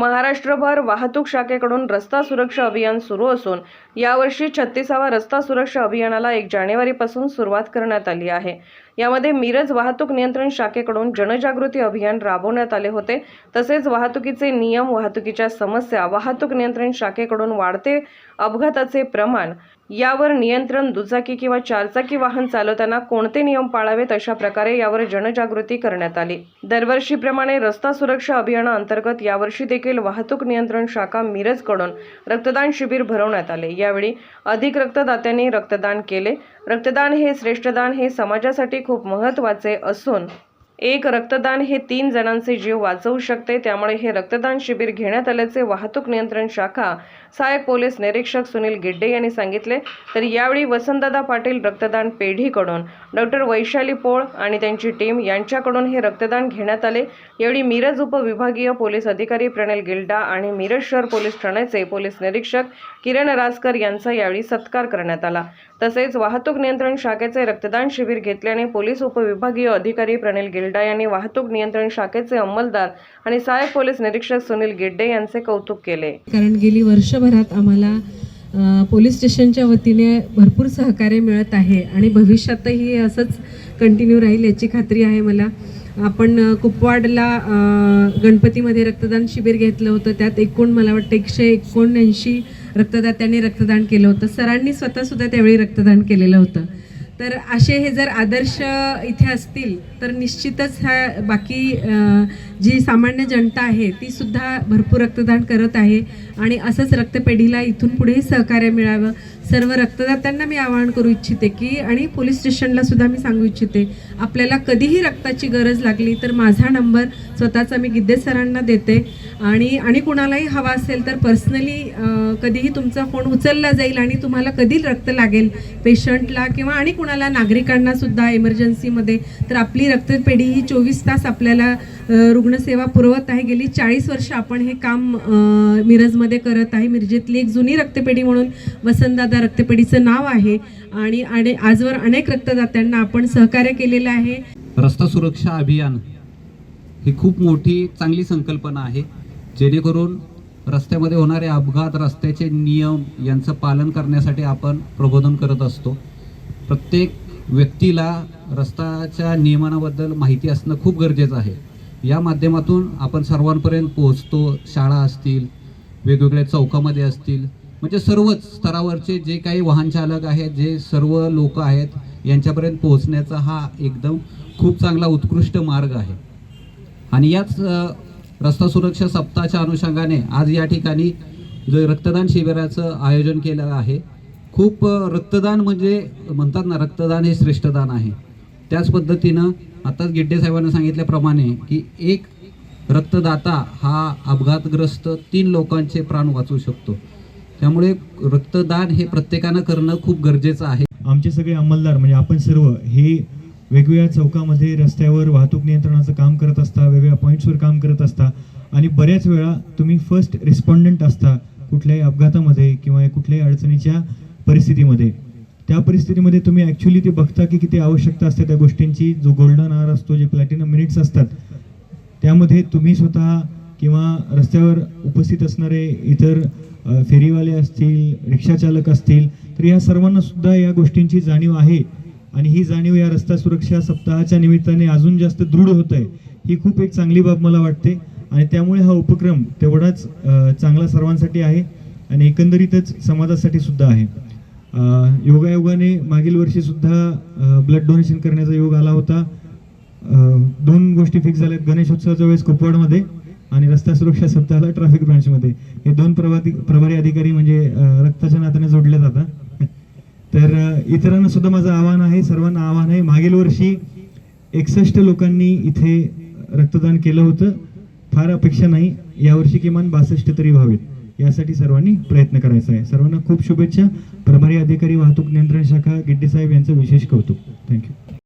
महाराष्ट्रभर वाहतूक शाखेकडून रस्ता सुरक्षा अभियान सुरू असून यावर्षी छत्तीसावा रस्ता सुरक्षा अभियानाला एक जानेवारीपासून सुरुवात करण्यात आली आहे. यामध्ये मिरज वाहतूक नियंत्रण शाखेकडून जनजागृती अभियान राबवण्यात आले होते. तसेच वाहतुकीचे नियम वाहतुकीच्या समस्या वाहतूक नियंत्रण शाखेकडून वाढते अपघाताचे प्रमाण यावर नियंत्रण दुचाकी किंवा चारचाकी वाहन चालवताना कोणते नियम पाळावेत अशा प्रकारे यावर जनजागृती करण्यात आली. दरवर्षीप्रमाणे रस्ता सुरक्षा अभियानाअंतर्गत यावर्षी देखील वाहतूक नियंत्रण शाखा मिरजकडून रक्तदान शिबिर भरवण्यात आले. यावेळी अधिक रक्तदात्यांनी रक्तदान केले. रक्तदान हे श्रेष्ठदान हे समाजासाठी खूप महत्त्वाचे असून एक रक्तदान हे तीन जणांचे जीव वाचवू शकते. त्यामुळे हे रक्तदान शिबिर घेण्यात आल्याचे वाहतूक नियंत्रण शाखा सहाय्यक पोलीस निरीक्षक सुनील गिड्डे यांनी सांगितले. तर यावेळी वसंतदादा पाटील रक्तदान पेढीकडून डॉक्टर वैशाली पोळ आणि त्यांची टीम यांच्याकडून हे रक्तदान घेण्यात आले. यावेळी मिरज उपविभागीय पोलीस अधिकारी प्रणल गिल्डा आणि मिरज शहर पोलीस ठाण्याचे पोलीस निरीक्षक किरण राजकर यांचा यावेळी सत्कार करण्यात आला. तसेच वाहतूक नियंत्रण शाखेचे रक्तदान शिबिर घेतल्याने पोलीस उपविभागीय अधिकारी प्रणिल गिल्डा यांनी वाहतूक नियंत्रण शाखेचे अंमलदार आणि सहाय्यक पोलीस निरीक्षक सुनील गिड्डे यांचे कौतुक केले. कारण गेली वर्षभरात आम्हाला पोलीस स्टेशनच्या वतीने भरपूर सहकार्य मिळत आहे आणि भविष्यातही असंच कंटिन्यू राहील याची खात्री आहे मला. आपण कुपवाडला गणपतीमध्ये रक्तदान शिबिर घेतलं होतं. त्यात एकूण मला वाटतं एकशे एकोणऐंशी रक्तदात्यांनी रक्तदान केलं होतं. सरांनी स्वतःसुद्धा त्यावेळी रक्तदान केलेलं होतं. तर असे हे जर आदर्श इथे असतील तर निश्चितच ह्या बाकी जी सामान्य जनता आहे ती सुद्धा भरपूर रक्तदान करत आहे. आणि असंच रक्तपेढीला इथून पुढेही सहकार्य मिळावं. सर्व रक्तदात्यांना मी आवाहन करू इच्छिते की आणि पोलीस स्टेशनला सुद्धा मी सांगू इच्छिते आपल्याला कधीही रक्ताची गरज लागली तर माझा नंबर स्वतःचा मी गिद्दे सरांना देते. आणि आणि कुणालाही हवा असेल तर पर्सनली कधीही तुमचा फोन उचलला जाईल आणि तुम्हाला कधी रक्त लागेल पेशंटला किंवा आणि कुणाला नागरिकांना सुद्धा इमर्जन्सीमध्ये तर आपली रक्तपेढी ही चोवीस तास आपल्याला रुग्णसेवा पुरवत आहे. गेली चाळीस वर्ष आपण हे काम मिरजमध्ये करत आहे. मिरजेतली एक जुनी रक्तपेढी म्हणून वसंतदादा रक्तपेढीचं नाव आहे आणि आणि आजवर अनेक रक्तदात्यांना आपण सहकार्य केलेलं आहे. रस्ता सुरक्षा अभियान ही खूप मोठी चांगली संकल्पना आहे. जेणेकरून रस्त्यामध्ये होणारे अपघात रस्त्याचे नियम यांचं पालन करण्यासाठी आपण प्रबोधन करत असतो. प्रत्येक व्यक्तीला रस्त्याच्या नियमनाबद्दल माहिती असणं खूप गरजेचं आहे. या माध्यमातून आपण सर्वांपर्यंत पोहोचतो. शाळा असतील वेगवेगळ्या चौकामध्ये असतील म्हणजे सर्वच स्तरावरचे जे काही वाहन चालक आहेत जे सर्व लोक आहेत यांच्यापर्यंत पोहोचण्याचा हा एकदम खूप चांगला उत्कृष्ट मार्ग आहे. आणि याच रस्ता सुरक्षा सप्ताहाच्या अनुषंगाने आज या ठिकाणी जे रक्तदान शिबिराचं आयोजन केलेलं आहे खूप रक्तदान म्हणजे म्हणतात ना रक्तदान हे श्रेष्ठदान आहे. त्याच पद्धतीनं आताच गिड्डेसाहेबांना सांगितल्याप्रमाणे की एक रक्तदाता हा अपघातग्रस्त तीन लोकांचे प्राण वाचवू शकतो. त्यामुळे रक्तदान हे प्रत्येकानं करणं खूप गरजेचं आहे. आमचे सगळे अंमलदार म्हणजे आपण सर्व हे वेगवेगळ्या चौकामध्ये रस्त्यावर वाहतूक नियंत्रणाचं काम करत असता वेगवेगळ्या पॉईंट्सवर काम करत असता आणि बऱ्याच वेळा तुम्ही फर्स्ट रिस्पॉन्डंट असता कुठल्याही अपघातामध्ये किंवा कुठल्याही अडचणीच्या परिस्थितीमध्ये. त्या परिस्थितीमध्ये तुम्ही ॲक्च्युली ते बघता की किती आवश्यकता असते त्या गोष्टींची. जो गोल्डन आर असतो जे प्लॅटिनम मिनिट्स असतात त्यामध्ये तुम्ही स्वतः किंवा रस्त्यावर उपस्थित असणारे इतर फेरीवाले असतील रिक्षाचालक असतील तर या सर्वांना सुद्धा या गोष्टींची जाणीव आहे. आणि ही जाणीव या रस्ता सुरक्षा सप्ताहाच्या निमित्ताने अजून जास्त दृढ होत आहे ही खूप एक चांगली बाब मला वाटते. आणि त्यामुळे हा उपक्रम तेवढाच चांगला सर्वांसाठी आहे आणि एकंदरीतच समाजासाठी सुद्धा आहे. योगायोगाने मागील वर्षीसुद्धा ब्लड डोनेशन करण्याचा योग आला होता. दोन गोष्टी फिक्स झाल्यात. गणेशोत्सवाच्या वेळेस कुपवाडमध्ये. आणि रस्ता सुरक्षा सप्ताहाला ट्रॅफिक ब्रांचमध्ये हे दोन प्रभारी प्रभारी अधिकारी म्हणजे रक्ताच्या नात्याने जोडले जातात. तर इतरांना सुद्धा माझं आव्हान आहे सर्वांना आव्हान आहे. मागील वर्षी एकसष्ट लोकांनी इथे रक्तदान केलं होतं. फार अपेक्षा नाही. यावर्षी किमान बासष्ट तरी व्हावेत. यासाठी सर्वांनी प्रयत्न करायचा आहे. सर्वांना खूप शुभेच्छा. प्रभारी अधिकारी वाहतूक नियंत्रण शाखा गिड्डे साहेब यांचं विशेष कौतुक. थँक्यू